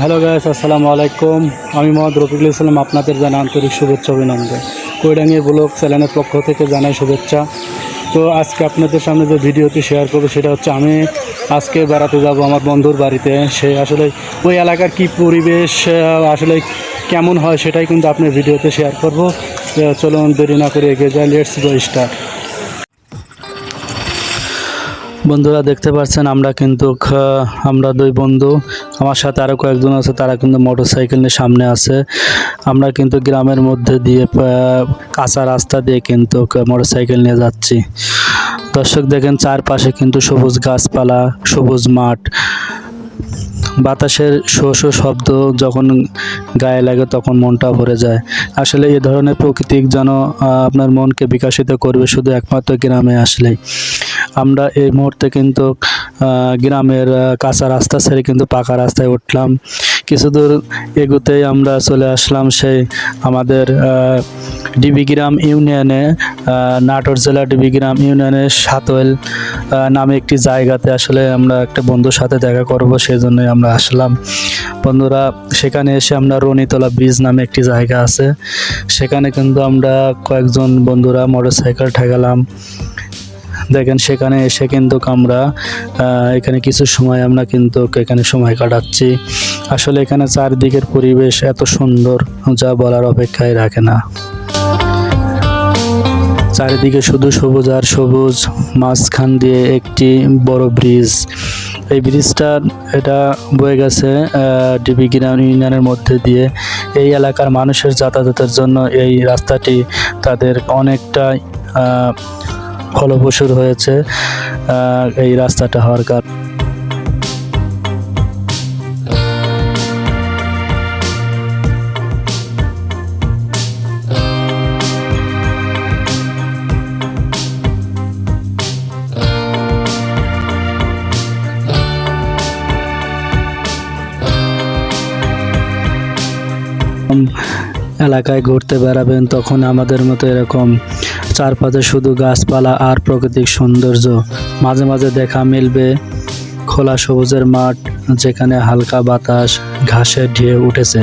Hello guys, আসসালামু আলাইকুম। আমি মোহাম্মদ রফিকুল ইসলাম, আপনাদের জানা আন্তরিক শুভেচ্ছা অভিনন্দন। কৈডাঙ্গি ব্লগ চ্যানেলের পক্ষ থেকে জানাই শুভেচ্ছা। তো আজকে আপনাদের সামনে যে ভিডিওটি শেয়ার করব, সেটা হচ্ছে আমি আজকে বেড়াতে যাব আমার বন্ধুর বাড়িতে। সে আসলে ওই এলাকার কি পরিবেশ আসলে কেমন হয়, সেটাই কিন্তু আপনার ভিডিওতে শেয়ার করব। চলুন দেরি না করে এগিয়ে যাই লেটস গো স্টার্ট বন্ধুরা দেখতে পাচ্ছেন, আমরা কিন্তু আমরা দুই বন্ধু, আমার সাথে আরও কয়েকজন আছে, তারা কিন্তু মোটর সাইকেল নিয়ে সামনে আছে। আমরা কিন্তু গ্রামের মধ্যে দিয়ে কাঁচা রাস্তা দিয়ে কিন্তু মোটর সাইকেল নিয়ে যাচ্ছি। দর্শক দেখেন, চারপাশে কিন্তু সবুজ গাছপালা, সবুজ মাঠ। বাতাসের শো শো শব্দ যখন গায়ে লাগে তখন মনটা ভরে যায়। আসলে এ ধরনের প্রকৃতিক যেন আপনার মনকে বিকাশিত করবে শুধু একমাত্র গ্রামে আসলেই। আমরা এই মুহূর্তে কিন্তু গ্রামের কাঁচা রাস্তা ছেড়ে কিন্তু পাকা রাস্তায় উঠলাম। কিছু দূর এগুতেই আমরা চলে আসলাম সেই আমাদের ডিবিগ্রাম ইউনিয়নে নাটোর জেলা ডিবিগ্রাম ইউনিয়নের সাতোয়েল নামে একটি জায়গাতে আসলে আমরা একটা বন্ধুর সাথে দেখা করব সেই জন্যই আমরা আসলাম। বন্ধুরা, সেখানে এসে আমরা রনিতলা ব্রিজ নামে একটি জায়গা আছে। সেখানে কিন্তু আমরা কয়েকজন বন্ধুরা মোটরসাইকেল ঠেকালাম। দেখেন সেখানে এসে কিন্তু আমরা এখানে কিছু সময় আমরা কিন্তু এখানে সময় কাটাচ্ছি। আসলে এখানে চারদিকের পরিবেশ এত সুন্দর, যা বলার অপেক্ষায় রাখে না। চারিদিকে শুধু সবুজ আর সবুজ, মাঝখান দিয়ে একটি বড় ব্রিজ। এই ব্রিজটা, এটা বয়ে গেছে ডিবি গ্রাম ইউনিয়নের মধ্যে দিয়ে। এই এলাকার মানুষের যাতায়াতের জন্য এই রাস্তাটি তাদের অনেকটাই আহ, ফলপ্রসূ হয়েছে এই রাস্তাটা হওয়ার কারণে। এলাকায় ঘুরতে বেড়াবেন, তখন আমাদের মতো এরকম চারপাশে শুধু গাছপালা আর প্রাকৃতিক সৌন্দর্য। মাঝে মাঝে দেখা মিলবে খোলা সবুজের মাঠ, যেখানে হালকা বাতাস, ঘাসের ঢেউ উঠেছে।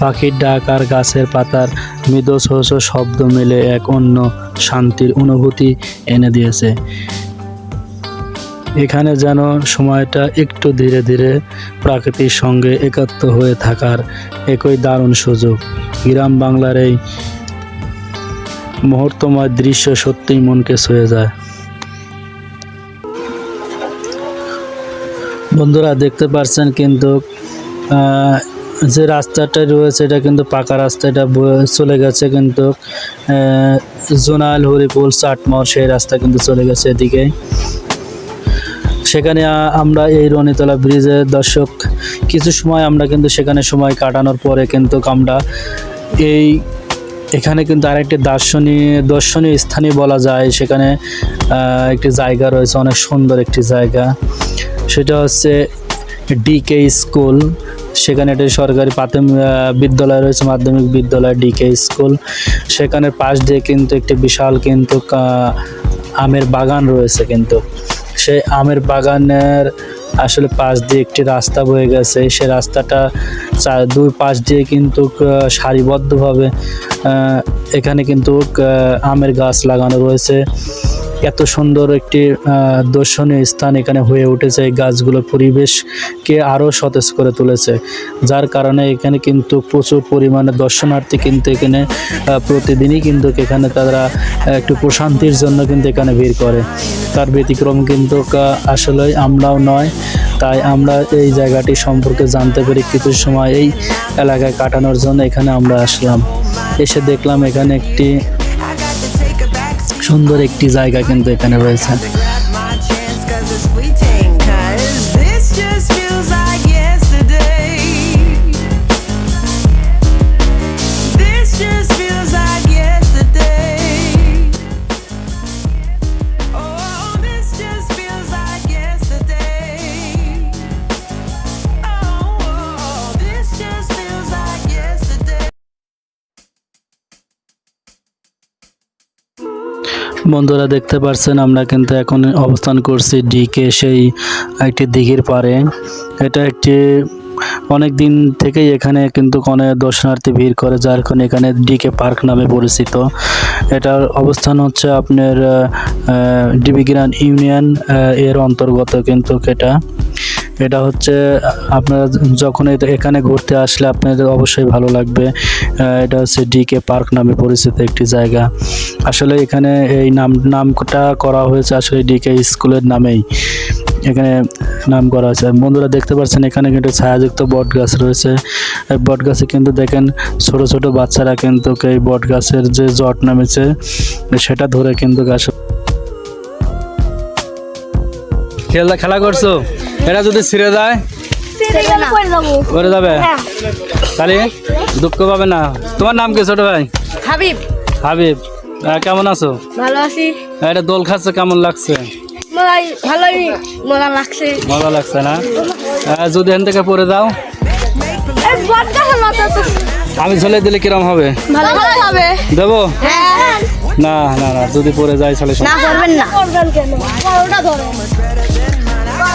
পাখির ডাক আর গাছের পাতার মৃদু শব্দ মিলে এক অন্য শান্তির অনুভূতি এনে দিয়েছে। এখানে যেন সময়টা একটু ধীরে ধীরে প্রাকৃতির সঙ্গে একাত্ম হয়ে থাকার একই দারুণ সুযোগ। গ্রাম বাংলার এই মুহূর্তময় দৃশ্য সত্যিই মনকে ছুঁয়ে যায়। বন্ধুরা, দেখতে পারছেন কিন্তু যে রাস্তাটা রয়েছে এটা কিন্তু পাকা রাস্তা, এটা চলে গেছে কিন্তু জোনাল হরিপুল চাটমর সেই রাস্তা কিন্তু চলে গেছে এদিকে। সেখানে আমরা এই রনিতলা ব্রিজে দর্শক, কিছু সময় আমরা কিন্তু সেখানে সময় কাটানোর পরে কিন্তু আমরা এই এখানে কিন্তু আরেকটি দার্শনিক দর্শনীয় স্থানই বলা যায়। সেখানে একটি জায়গা রয়েছে, অনেক সুন্দর একটি জায়গা। সেটা হচ্ছে ডিকে স্কুল সেখানে একটি সরকারি প্রাথমিক বিদ্যালয় রয়েছে, মাধ্যমিক বিদ্যালয় ডিকে স্কুল সেখানে পাশ দিয়ে কিন্তু একটি বিশাল কিন্তু আমের বাগান রয়েছে কিন্তু। সেই আমের বাগানের আসলে পাশ দিয়ে একটি রাস্তা বয়ে গেছে। সে রাস্তাটা দুই পাশ দিয়ে কিন্তু সারিবদ্ধভাবে এখানে কিন্তু আমের গাছ লাগানো রয়েছে। এত সুন্দর একটি দর্শনীয় স্থান এখানে হয়ে উঠেছে এই গাছগুলো পরিবেশকে আরও সতেজ করে তুলেছে। যার কারণে এখানে কিন্তু প্রচুর পরিমাণে দর্শনার্থী কিন্তু এখানে প্রতিদিনই কিন্তু এখানে তারা একটু প্রশান্তির জন্য কিন্তু এখানে ভিড় করে। তার ব্যতিক্রম কিন্তু আসলে আমরাও নয়। তাই আমরা এই জায়গাটি সম্পর্কে জানতে পেরে কিছু সময় এই এলাকায় কাটানোর জন্য এখানে আমরা আসলাম। এসে দেখলাম এখানে একটি সুন্দর একটি জায়গা কিন্তু এখানে রয়েছে। বন্ধুরা দেখতে পারছেন, আমরা কিন্তু এখন অবস্থান করছি ডিকে সেই একটি দিঘির পারে এটা একটি অনেক দিন থেকেই এখানে কিন্তু অনেক দর্শনার্থী ভিড় করে, যার কারণে এখানে ডিকে পার্ক নামে পরিচিত। এটার অবস্থান হচ্ছে আপনার ডিবিগ্রান ইউনিয়ন এর অন্তর্গত কিন্তু এটা। এটা হচ্ছে, আপনারা যখন এখানে ঘুরতে আসলে আপনাদের অবশ্যই ভালো লাগবে। এটা হচ্ছে ডিকে পার্ক নামে পরিচিত একটি জায়গা। আসলে এখানে এই নাম, নামটা করা হয়েছে আসলে ডিকে স্কুলের নামেই। এখানে নাম করা আছে। বন্ধুরা দেখতে পাচ্ছেন, এখানে কিন্তু ছায়াযুক্ত বট গাছ রয়েছে। বট গাছে কিন্তু দেখেন, ছোট ছোট বাচ্চারা কিন্তু এই বট গাছের যে জট নামেছে, সেটা ধরে কিন্তু গাছ খেলা খেলা করছ? এটা যদি ছিঁড়ে যায় করে যাবে। তাহলে দুঃখ পাবে না। তোমার নাম কি ছোট ভাই? হাবিব। হাবিব। কেমন আছো? ভালো আছি। এটা দোল খাচ্ছে কেমন লাগছে? ভালোই মজা লাগছে। মজা লাগছে না? যদি এখান থেকে পড়ে দাও আমি ঝলে দিলে কিরম হবে? দেবো? হ্যাঁ। না না না যদি পড়ে যায় তাহলে না করবেন না।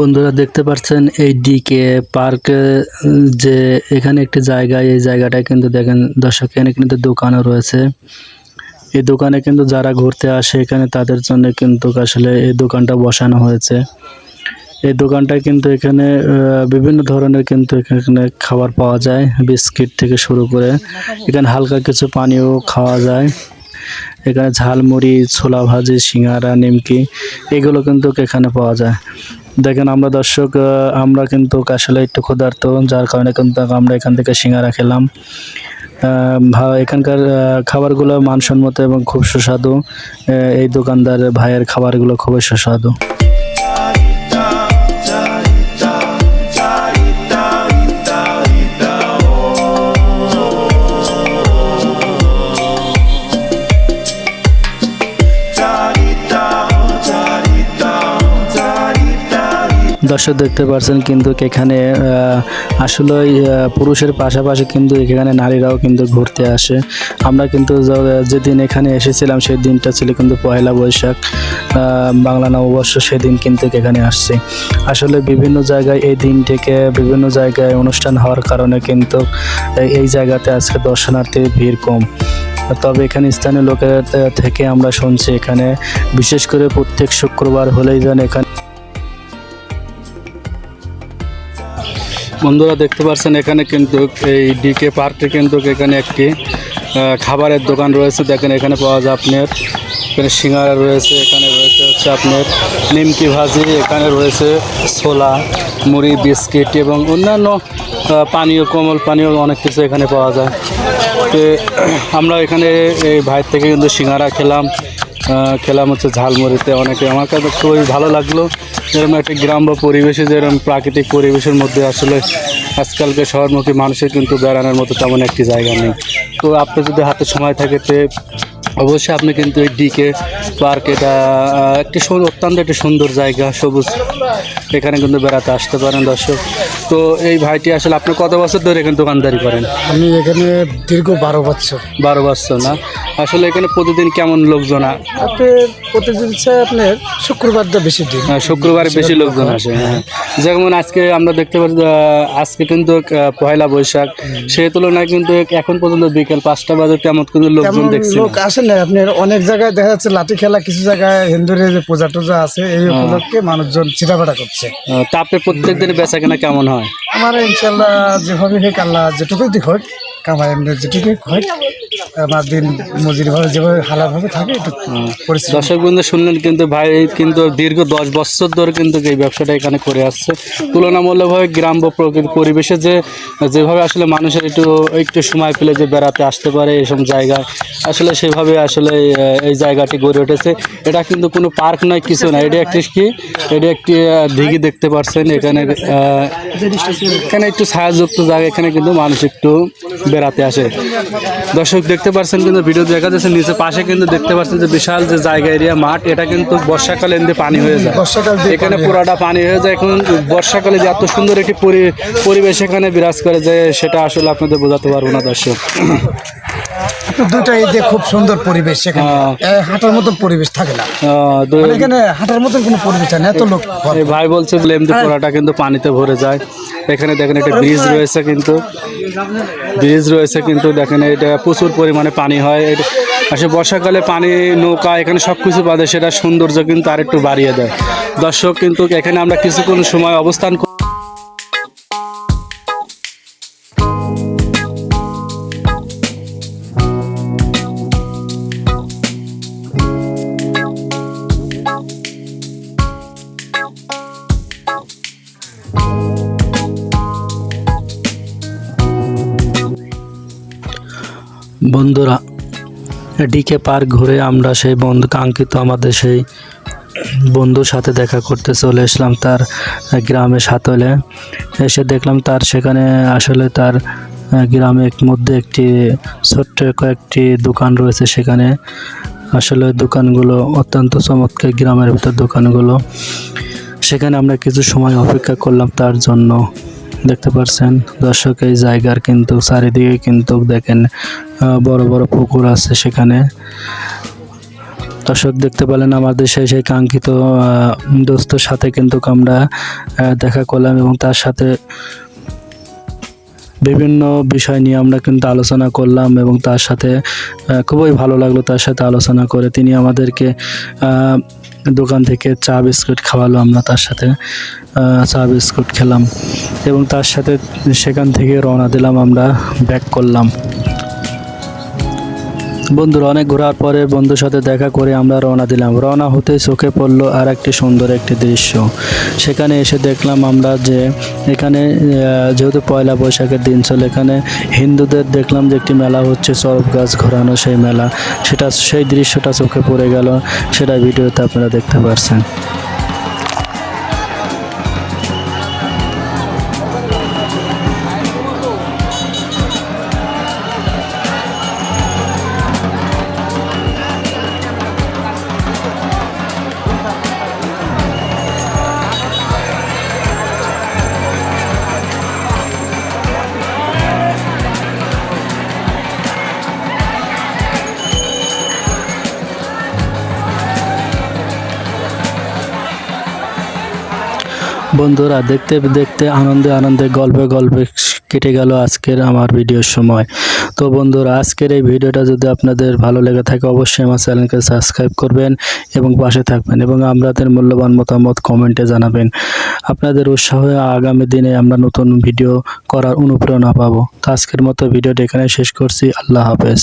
বন্ধুরা দেখতে পাচ্ছেন এই ডিকে পার্ক যে এখানে একটি জায়গা, এই জায়গাটায় কিন্তু দেখেন দর্শক, এখানে কিন্তু দোকানও রয়েছে। এই দোকানে কিন্তু যারা ঘুরতে আসে, এখানে তাদের জন্য কিন্তু আসলে এই দোকানটা বসানো হয়েছে। এই দোকানটায় কিন্তু এখানে বিভিন্ন ধরনের কিন্তু এখানে খাবার পাওয়া যায়, বিস্কিট থেকে শুরু করে। এখানে হালকা কিছু পানীয় খাওয়া যায়। এখানে ঝালমুড়ি, ছোলা ভাজি, সিঙ্গারা, নিমকি, এগুলো কিন্তু এখানে পাওয়া যায়। দেখেন আমরা দর্শক আমরা কিন্তু আসলে একটু ক্ষুধার্ত, যার কারণে কিন্তু আমরা এখান থেকে সিঙ্গারা খেলাম। এখানকার খাবারগুলো মানসম্মত এবং খুব সুস্বাদু। এই দোকানদার ভাইয়ের খাবারগুলো খুবই সুস্বাদু। দর্শক দেখতে পাচ্ছেন কিন্তু এখানে আসলে পুরুষের পাশাপাশি কিন্তু এখানে নারীরাও কিন্তু ঘুরতে আসে। আমরা কিন্তু যেদিন এখানে এসেছিলাম সেই দিনটা ছিল কিন্তু পয়লা বৈশাখ বাংলা নববর্ষ সেদিন কিন্তু এখানে আসছে। আসলে বিভিন্ন জায়গায় এই দিনটিকে বিভিন্ন জায়গায় অনুষ্ঠান হওয়ার কারণে কিন্তু এই- এই জায়গাতে আজকে দর্শনার্থীর ভিড় কম। তবে এখানে স্থানীয় লোকের থেকে আমরা শুনছি এখানে, বিশেষ করে প্রত্যেক শুক্রবার হলেই যেন এখানে বন্ধুরা দেখতে পাচ্ছেন এখানে কিন্তু এই ডিকে পার্কে কিন্তু এখানে একটি খাবারের দোকান রয়েছে। দেখেন, এখানে পাওয়া যায় আপনার, এখানে সিঙ্গারা রয়েছে, এখানে রয়েছে হচ্ছে আপনার নিমকি ভাজি, এখানে রয়েছে ছোলা, মুড়ি, বিস্কিট এবং অন্যান্য পানীয়, কোমল পানীয় অনেক কিছু এখানে পাওয়া যায়। তো, আমরা এখানে এই ভাইয়ের থেকে কিন্তু সিঙ্গারা খেলাম। খেলাম হচ্ছে ঝালমুড়িতে অনেকে। আমার কাছে খুবই ভালো লাগল। যেরকম একটা গ্রাম বা পরিবেশে যেরকম প্রাকৃতিক পরিবেশের মধ্যে আসলে আজকালকে শহরমুখী মানুষের কিন্তু বেড়ানোর মতো তেমন একটি জায়গা নেই। তো আপনি যদি হাতে সময় থাকে তে অবশ্যই আপনি কিন্তু এই ডিকে পার্ক এটা একটি সুন্দর অত্যন্ত একটি সুন্দর জায়গা সবুজ। এখানে কিন্তু বেড়াতে আসতে পারেন দর্শক। তো এই ভাইটি আসলে আপনি কত বছর ধরে এখানে দোকানদারি করেন? আমি এখানে দীর্ঘ বারো বছর। বারো বছর না? আসলে এখানে প্রতিদিন কেমন লোকজন আপনি প্রতিদিন আপনার শুক্রবারটা বেশি দিন। হ্যাঁ, শুক্রবারে বেশি লোকজন আসে হ্যাঁ। যেমন আজকে আমরা দেখতে পাচ্ছি আজকে কিন্তু পয়লা বৈশাখ। সেই তুলনায় কিন্তু এখন পর্যন্ত বিকেল পাঁচটা বাজে তেমন কিন্তু লোকজন দেখছি। লোক আসে না আপনার অনেক জায়গায় দেখা যাচ্ছে লাঠি খেলা কিছু জায়গায় হিন্দুরে যে পূজা টুজা আছে এই উপলক্ষে মানুষজন চিটাফাটা করছে। তা আপনি প্রত্যেক দিন বেচা কেনা কেমন হয়? আমার ইনশাল্লাহ যেভাবে হোক আল্লাহ যেটুকুই হোক কামাই এমনি যেটুকুই হোক। আমার দিন মজুরি ভাবে যেভাবে হালাভাবে থাকে একটু দর্শক বন্ধু শুনলেন কিন্তু ভাই কিন্তু দীর্ঘ দশ বছর ধরে কিন্তু এই ব্যবসাটা এখানে করে আসছে। তুলনামূলকভাবে গ্রাম বা প্রকৃতি পরিবেশে যে যেভাবে আসলে মানুষের একটু একটু সময় পেলে যে বেড়াতে আসতে পারে এইসব জায়গায় আসলে সেভাবে আসলে এই জায়গাটি গড়ে উঠেছে। এটা কিন্তু কোনো পার্ক নয় কিছু না এটা একটি কি? এটা একটি দিঘি দেখতে পাচ্ছেন। এখানে এখানে একটু ছায়াযুক্ত জায়গা এখানে কিন্তু মানুষ একটু বেড়াতে আসে। দর্শক দেখতে পাচ্ছেন কিন্তু ভিডিও দেখা যাচ্ছে নিচে পাশে কিন্তু দেখতে পাচ্ছেন যে বিশাল যে জায়গা এরিয়া মাঠ এটা কিন্তু বর্ষাকালে এমনি পানি হয়ে যায়। বর্ষাকাল এখানে পুরাটা পানি হয়ে যায়। এখন বর্ষাকালে যে এত সুন্দর একটি পরি- পরিবেশ এখানে বিরাজ করে যে সেটা আসলে আপনাদের বোঝাতে পারব না দর্শক। দুইটা খুব সুন্দর পরিবেশ সেখানে। হ্যাঁ। হাঁটার মতন পরিবেশ থাকে না। তো মানে এখানে হাঁটার মতন কোনো পরিবেশ না এত লোক ভাই বলছে এমনি কিন্তু পানিতে ভরে যায়। এখানে দেখেন একটা ব্রিজ রয়েছে কিন্তু। ব্রিজ রয়েছে কিন্তু দেখেন এটা প্রচুর পরিমাণে পানি হয়। আসলে বর্ষাকালে পানি নৌকা এখানে সব কিছু বাদে সেটা সৌন্দর্য কিন্তু আর একটু বাড়িয়ে দেয়। দর্শক কিন্তু এখানে আমরা কিছুক্ষণ সময় অবস্থান বন্ধুরা ডিকে পার্ক ঘুরে আমরা সেই বন্ধু, কাঙ্ক্ষিত আমাদের সেই বন্ধুর সাথে দেখা করতে চলে এসলাম তার গ্রামে সাতলে। এসে দেখলাম তার সেখানে আসলে তার গ্রামের মধ্যে একটি ছোট্ট কয়েকটি দোকান রয়েছে সেখানে। আসলে দোকানগুলো অত্যন্ত চমৎকার গ্রামের ভিতর দোকানগুলো। সেখানে আমরা কিছু সময় অপেক্ষা করলাম তার জন্য। দেখতে পাচ্ছেন দর্শক, এই জায়গার কিন্তু চারিদিকে কিন্তু দেখেন বড় বড় পুকুর আছে সেখানে। দর্শক, দেখতে পেলেন আমাদের সেই সেই কাঙ্ক্ষিত দোস্তর সাথে কিন্তু আমরা দেখা করলাম এবং তার সাথে বিভিন্ন বিষয় নিয়ে আমরা কিন্তু আলোচনা করলাম এবং তার সাথে খুবই ভালো লাগল তার সাথে আলোচনা করে। তিনি আমাদেরকে দোকান থেকে চা বিস্কুট খাওয়ালো আমরা তার সাথে চা বিস্কুট খেলাম এবং তার সাথে সেখান থেকে রওনা দিলাম আমরা, ব্যাক করলাম। বন্ধুরা, অনেক ঘোরার পরে বন্ধুর সাথে দেখা করে আমরা রওনা দিলাম। রওনা হতে চোখে পড়ল আর একটি সুন্দর একটি দৃশ্য। সেখানে এসে দেখলাম আমরা যে এখানে যেহেতু পয়লা বৈশাখের দিন ছিল এখানে হিন্দুদের দেখলাম যে একটি মেলা হচ্ছে সরব গাছ ঘোরানো সেই মেলা। সেটা, সেই দৃশ্যটা চোখে পড়ে গেল। সেটা ভিডিওতে আপনারা দেখতে পারছেন। বন্ধুরা, দেখতে দেখতে আনন্দে আনন্দে, গল্পে গল্পে কেটে গেল আজকের আমার ভিডিওর সময়। তো বন্ধুরা, আজকের এই ভিডিওটা যদি আপনাদের ভালো লেগে থাকে, অবশ্যই আমার চ্যানেলকে সাবস্ক্রাইব করবেন এবং পাশে থাকবেন এবং আপনাদের মূল্যবান মতামত কমেন্টে জানাবেন। আপনাদের উৎসাহে আগামী দিনে আমরা নতুন ভিডিও করার অনুপ্রেরণা পাবো। তো আজকের মতো ভিডিওটা এখানে শেষ করছি। আল্লাহ হাফেজ।